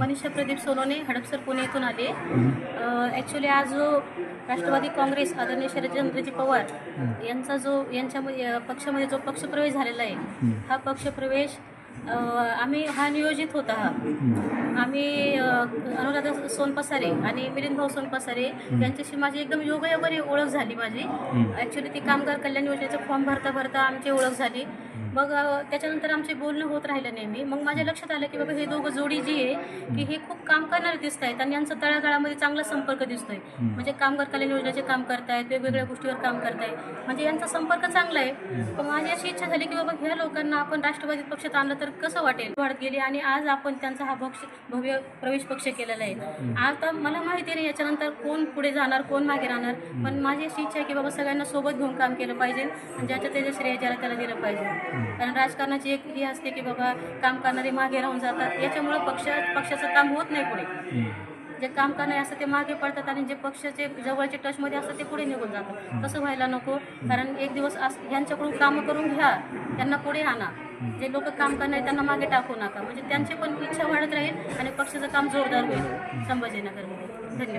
मनीषा प्रदीप सोनवणे हडपसर पुणे येथून आले ॲक्च्युली आज जो राष्ट्रवादी काँग्रेस आदरणीय शरदचंद्रजी पवार यांचा जो यांच्यामध्ये अ, पक्षामध्ये जो पक्षप्रवेश झालेला आहे हा पक्षप्रवेश आम्ही हा नियोजित होता. हा आम्ही अनुराधा सोनपसारे आणि मिलिंद भाऊ सोनपसारे यांच्याशी माझी एकदम योगायोगाने ओळख झाली माझी. ॲक्च्युली ती कामगार कल्याण योजनेचं फॉर्म भरता भरता आमची ओळख झाली. मग त्याच्यानंतर आमचे बोलणं होत राहिलं नेहमी. मग माझ्या लक्षात आलं की बाबा हे दोघं जोडी जी आहे की हे खूप काम करणारे दिसत आहेत आणि यांचा तळागाळामध्ये चांगला संपर्क दिसतोय. म्हणजे कामगार कल्याण योजनेचे काम करतायत वेगवेगळ्या गोष्टीवर काम करतायत. म्हणजे यांचा संपर्क चांगला आहे. पण माझी अशी इच्छा झाली की बाबा ह्या लोकांना आपण राष्ट्रवादी पक्षात आणलं तर कसं वाटेल? वाढत गेली आणि आज आपण त्यांचा हा पक्ष भव्य प्रवेश पक्ष केलेला आहे. आता मला माहिती नाही याच्यानंतर कोण पुढे जाणार कोण मागे राहणार. पण माझी अशी इच्छा आहे की बाबा सगळ्यांना सोबत घेऊन काम केलं पाहिजे आणि ज्याच्या त्याच्या श्रेय ज्याला त्याला दिलं पाहिजे. कारण राजकारणाची एक ही असते की बाबा काम करणारे मागे राहून जातात. याच्यामुळं पक्ष पक्षाचं काम होत नाही पुढे. जे काम करणारे असतात ते मागे पडतात आणि जे पक्षाचे जवळचे टचमध्ये असतात ते पुढे निघून जातात. तसं व्हायला नको. कारण एक दिवस अस यांच्याकडून कामं करून घ्या. त्यांना पुढे आणा. जे लोक काम करणारे त्यांना मागे टाकू नका. म्हणजे त्यांची पण इच्छा वाढत राहील आणि पक्षाचं काम जोरदार होईल. संभाजीनगरमध्ये. धन्यवाद.